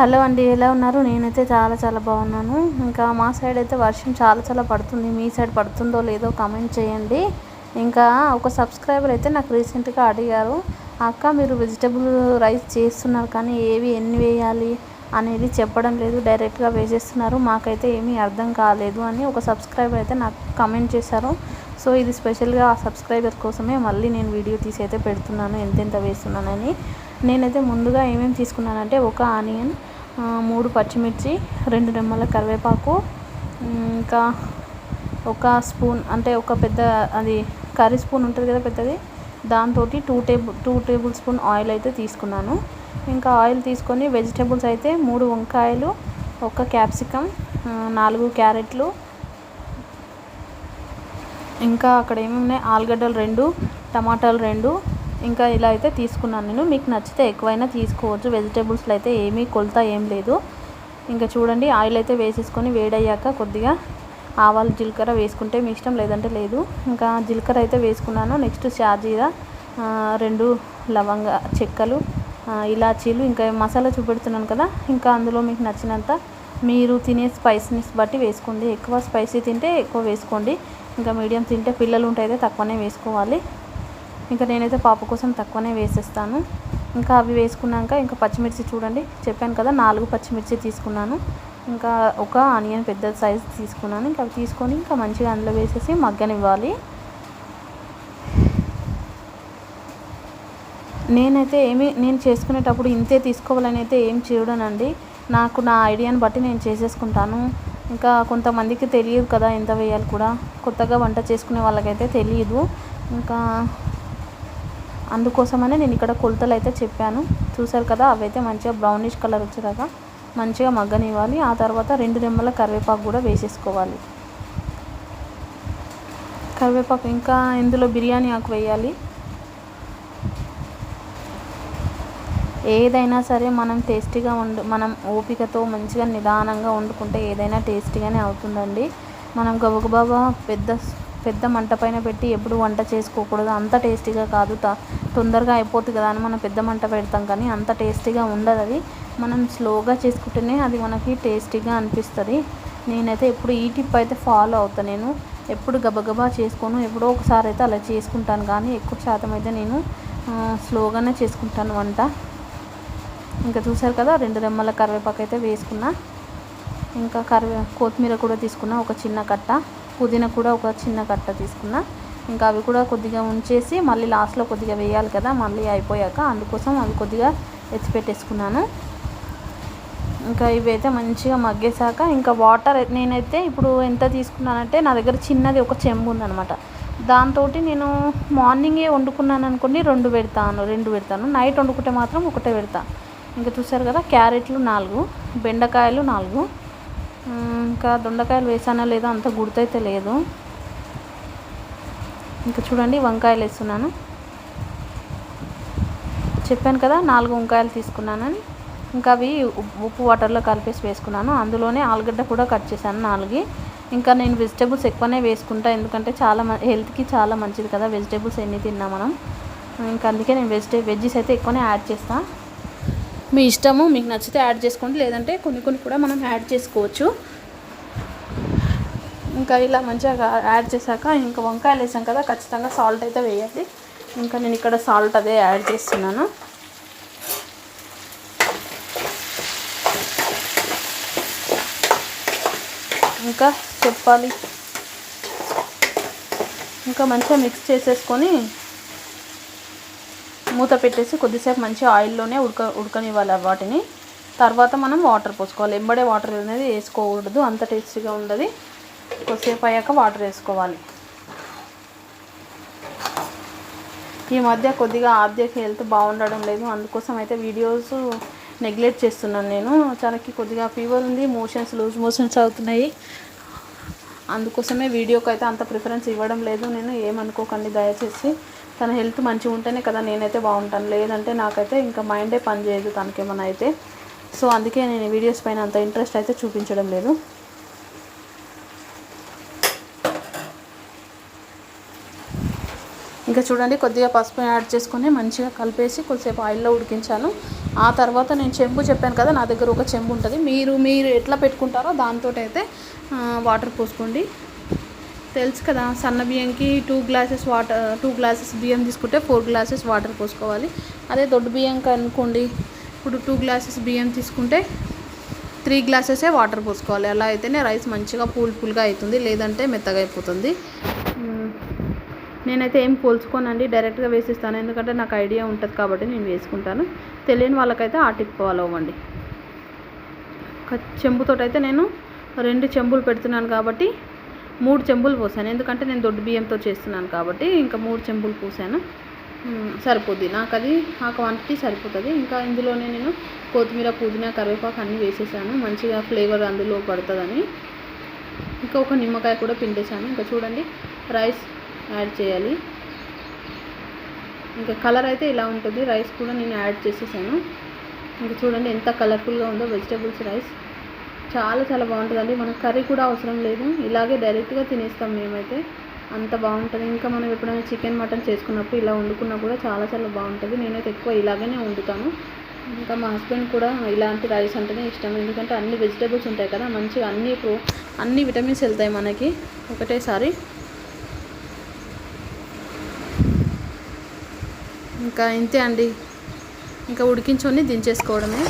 Hello అండి ఎలా ఉన్నారు? నేనైతే చాలా చాలా బాగున్నాను. ఇంకా మా సైడ్ అయితే వర్షం చాలా చాలా పడుతుంది. మీ సైడ్ పడుతుందో లేదో కామెంట్ చేయండి. ఇంకా ఒక సబ్స్క్రైబర్ అయితే నాకు రీసెంట్గా అడిగారు అక్క మీరు వెజిటబుల్ రైస్ చేస్తున్నారు కానీ ఏవి ఎన్ని వేయాలి? అనేది చెప్పడం లేదు. డైరెక్ట్గా వేసేస్తున్నారు. మాకైతే ఏమీ అర్థం కాలేదు అని ఒక సబ్స్క్రైబర్ అయితే నాకు కమెంట్ చేశారు. సో ఇది స్పెషల్గా ఆ సబ్స్క్రైబర్ కోసమే మళ్ళీ నేను వీడియో తీసి అయితే పెడుతున్నాను ఎంతెంత వేస్తున్నానని. నేనైతే ముందుగా ఏమేమి తీసుకున్నానంటే ఒక ఆనియన్ మూడు పచ్చిమిర్చి రెండు రెమ్మల కరివేపాకు ఇంకా ఒక స్పూన్ అంటే ఒక పెద్ద అది కర్రీ స్పూన్ ఉంటుంది కదా పెద్దది దాంతో two table two tablespoon oil అయితే తీసుకున్నాను. ఇంకా ఆయిల్ తీసుకొని వెజిటేబుల్స్ అయితే మూడు వంకాయలు ఒక క్యాప్సికమ్ నాలుగు క్యారెట్లు ఇంకా అక్కడ ఏమున్నాయి? ఆలుగడ్డలు రెండు టమాటాలు రెండు ఇంకా ఇలా అయితే తీసుకున్నాను నేను. మీకు నచ్చితే ఎక్కువైనా తీసుకోవచ్చు. వెజిటేబుల్స్లో అయితే ఏమీ కొలత ఏం లేదు. ఇంకా చూడండి ఆయిల్ అయితే వేసేసుకొని వేడయ్యాక కొద్దిగా ఆవాలు జీలకర్ర వేసుకుంటే మీ ఇష్టం లేదంటే లేదు. ఇంకా జీలకర్ర అయితే వేసుకున్నాను. నెక్స్ట్ షాజీరా రెండు లవంగ చెక్కలు ఇలాచీలు ఇంకా మసాలా చూపెడుతున్నాను కదా. ఇంకా అందులో మీకు నచ్చినంత మీరు తినే స్పైసీస్ బట్టి వేసుకోండి. ఎక్కువ స్పైసీ తింటే ఎక్కువ వేసుకోండి. ఇంకా మీడియం తింటే పిల్లలు ఉంటే అయితే తక్కువనే వేసుకోవాలి. ఇంకా నేనైతే పాప కోసం తక్కువనే వేసేస్తాను. ఇంకా అవి వేసుకున్నాక ఇంకా పచ్చిమిర్చి చూడండి చెప్పాను కదా నాలుగు పచ్చిమిర్చి తీసుకున్నాను. ఇంకా ఒక ఆనియన్ పెద్ద సైజ్ తీసుకున్నాను. ఇంకా అవి తీసుకొని ఇంకా మంచిగా అందులో వేసేసి మగ్గనివ్వాలి. నేనైతే ఏమి నేను చేసుకునేటప్పుడు ఇంతే తీసుకోవాలని అయితే ఏం చేయడనండి. నాకు నా ఐడియాని బట్టి నేను చేసేసుకుంటాను. ఇంకా కొంతమందికి తెలియదు కదా ఎంత వేయాలి కూడా. కొత్తగా వంట చేసుకునే వాళ్ళకైతే తెలియదు. ఇంకా అందుకోసమనే నేను ఇక్కడ కొలతలు అయితే చెప్పాను. చూసారు కదా అవైతే మంచిగా బ్రౌనిష్ కలర్ వచ్చేదాకా మంచిగా మగ్గనివ్వాలి. ఆ తర్వాత రెండు రెమ్మల కరివేపాకు కూడా వేసేసుకోవాలి. కరివేపాకు ఇంకా ఇందులో బిర్యానీ ఆకు వేయాలి. ఏదైనా సరే మనం టేస్టీగా వండు మనం ఓపికతో మంచిగా నిదానంగా వండుకుంటే ఏదైనా టేస్టీగానే అవుతుందండి. మనం గబగబాబా పెద్ద పెద్ద మంట పైన పెట్టి ఎప్పుడు వంట చేసుకోకూడదు. అంత టేస్టీగా కాదు త- తొందరగా అయిపోతుంది కదా అని మనం పెద్ద మంట పెడతాం కానీ అంత టేస్టీగా ఉండదు అది. మనం స్లోగా చేసుకుంటేనే అది మనకి టేస్టీగా అనిపిస్తుంది. నేనైతే ఎప్పుడు ఈ టిప్ అయితే ఫాలో అవుతాను నేను ఎప్పుడు గబగబా చేసుకోను. ఎప్పుడో ఒకసారి అయితే అలా చేసుకుంటాను కానీ ఎక్కువ శాతం అయితే నేను స్లోగానే చేసుకుంటాను వంట. ఇంకా చూసారు కదా రెండు రెమ్మల కరివేపాకు అయితే వేసుకున్నా. ఇంకా కరివే కొత్తిమీర కూడా తీసుకున్నా ఒక చిన్న కట్ట. పుదీనా కూడా ఒక చిన్న కట్ట తీసుకున్నా. ఇంకా అవి కూడా కొద్దిగా ఉంచేసి మళ్ళీ లాస్ట్లో కొద్దిగా వేయాలి కదా మళ్ళీ అయిపోయాక అందుకోసం అవి కొద్దిగా ఎత్తి పెట్టేసుకున్నాను. ఇంకా ఇవి అయితే మంచిగా మగ్గేశాక ఇంకా వాటర్ నేనైతే ఇప్పుడు ఎంత తీసుకున్నానంటే నా దగ్గర చిన్నది ఒక చెంబు ఉందన్నమాట. దాంతో నేను మార్నింగే వండుకున్నాను అనుకోండి రెండు పెడతాను రెండు పెడతాను. నైట్ వండుకుంటే మాత్రం ఒకటే పెడతాను ఇంకా చూసారు కదా క్యారెట్లు నాలుగు బెండకాయలు నాలుగు. ఇంకా దొండకాయలు వేసానా లేదా అంత గుర్తైతే లేదు. ఇంకా చూడండి వంకాయలు వేస్తున్నాను. చెప్పాను కదా నాలుగు వంకాయలు తీసుకున్నానని. ఇంకా అవి ఉప్- ఉప్పు వాటర్లో కలిపేసి వేసుకున్నాను. అందులోనే ఆలుగడ్డ కూడా కట్ చేశాను నాలుగు. ఇంకా నేను వెజిటేబుల్స్ ఎక్కువనే వేసుకుంటా ఎందుకంటే చాలా మ- హెల్త్కి చాలా మంచిది కదా వెజిటేబుల్స్ ఎన్ని తిన్నా మనం. ఇంకా అందుకే నేను వెజిటే వెజ్జెస్ అయితే ఎక్కువనే యాడ్ చేస్తాను మీ ఇష్టము మీకు నచ్చితే యాడ్ చేసుకోండి. లేదంటే కొన్ని కొన్ని కూడా మనం యాడ్ చేసుకోవచ్చు. ఇంకా ఇలా మంచిగా యాడ్ చేశాక ఇంకా వంకాయలు వేసాం కదా ఖచ్చితంగా సాల్ట్ అయితే వేయాలి ఇంకా నేను ఇక్కడ సాల్ట్ అదే యాడ్ చేస్తున్నాను. ఇంకా చెప్పాలి. ఇంకా మంచిగా మిక్స్ చేసేసుకొని మూత పెట్టేసి కొద్దిసేపు మంచి ఆయిల్లోనే ఉడక ఉడకనివ్వాలి వాటిని. తర్వాత మనం వాటర్ పోసుకోవాలి. ఎంబడే వాటర్ అనేది వేసుకోకూడదు. అంత టేస్టీగా ఉండదు. కొద్దిసేపు అయ్యాక వాటర్ వేసుకోవాలి. ఈ మధ్య కొద్దిగా ఆర్థిక హెల్త్ బాగుండడం లేదు. అందుకోసం అయితే వీడియోస్ నెగ్లెక్ట్ చేస్తున్నాను నేను. తనకి కొద్దిగా ఫీవర్ ఉంది మోషన్స్ లూజ్ మోషన్స్ అవుతున్నాయి. అందుకోసమే వీడియోకి అయితే అంత ప్రిఫరెన్స్ ఇవ్వడం లేదు. నేను ఏమనుకోకండి దయచేసి. తన హెల్త్ మంచిగా ఉంటేనే కదా నేనైతే బాగుంటాను. లేదంటే నాకైతే ఇంకా మైండే పని చేయదు తనకేమన్నా అయితే. సో అందుకే నేను వీడియోస్ పైన అంత ఇంట్రెస్ట్ అయితే చూపించడం లేదు. ఇంకా చూడండి కొద్దిగా పసుపు యాడ్ చేసుకొని మంచిగా కలిపేసి కొద్దిసేపు ఆయిల్లో ఉడికించాను. ఆ తర్వాత నేను చెంబు చెప్పాను కదా నా దగ్గర ఒక చెంబు ఉంటుంది. మీరు మీరు ఎట్లా పెట్టుకుంటారో దాంతో అయితే వాటర్ పోసుకోండి. తెలుసు కదా సన్న బియ్యంకి two glasses water two glasses బియ్యం తీసుకుంటే ఫోర్ గ్లాసెస్ వాటర్ పోసుకోవాలి. అదే దొడ్డు బియ్యంకి అనుకోండి ఇప్పుడు టూ గ్లాసెస్ బియ్యం తీసుకుంటే త్రీ గ్లాసెసే వాటర్ పోసుకోవాలి. అలా అయితేనే రైస్ మంచిగా పూల్ పూల్గా అవుతుంది లేదంటే మెత్తగా అయిపోతుంది. నేనైతే ఏం పోల్చుకోనండి డైరెక్ట్గా వేసిస్తాను. ఎందుకంటే నాకు ఐడియా ఉంటుంది కాబట్టి నేను వేసుకుంటాను. తెలియని వాళ్ళకైతే ఆ టిప్ ఫాలో అవ్వండి. చెంబుతోటైతే నేను రెండు చెంబులు పెడుతున్నాను కాబట్టి మూడు చెంబులు పోసాను. ఎందుకంటే నేను దొడ్డు బియ్యంతో చేస్తున్నాను కాబట్టి ఇంకా మూడు చెంబులు పోసాను. సరిపోద్ది. నాకు అది ఆ క్వాంటిటీ సరిపోతుంది. ఇంకా ఇందులోనే నేను కొత్తిమీర పుదీనా కరివేపాకు అన్నీ వేసేసాను. మంచిగా ఫ్లేవర్ అందులో పడుతుందని. ఇంకా ఒక నిమ్మకాయ కూడా పిండేశాను. ఇంకా చూడండి రైస్ యాడ్ చేయాలి. ఇంకా కలర్ అయితే ఇలా ఉంటుంది. రైస్ కూడా నేను యాడ్ చేసేసాను. ఇంకా చూడండి ఎంత కలర్ఫుల్గా ఉందో వెజిటేబుల్స్ రైస్ చాలా చాలా బాగుంటుందండి. మనకు కర్రీ కూడా అవసరం లేదు. ఇలాగే డైరెక్ట్గా తినేస్తాం మేమైతే. అంత బాగుంటుంది. ఇంకా మనం ఎప్పుడైనా చికెన్ మటన్ చేసుకున్నప్పుడు ఇలా వండుకున్నా కూడా చాలా చాలా బాగుంటుంది. నేనైతే ఎక్కువ ఇలాగనే వండుతాను. ఇంకా మా హస్బెండ్ కూడా ఇలాంటి రైస్ అంటేనే ఇష్టం. ఎందుకంటే అన్ని వెజిటేబుల్స్ ఉంటాయి కదా మంచిగా అన్ని ప్రో అన్ని విటమిన్స్ వెళ్తాయి మనకి. ఒకటేసారి. ఇంకా ఇంతే అండి. ఇంకా ఉడికించుకొని దించేసుకోవడమే.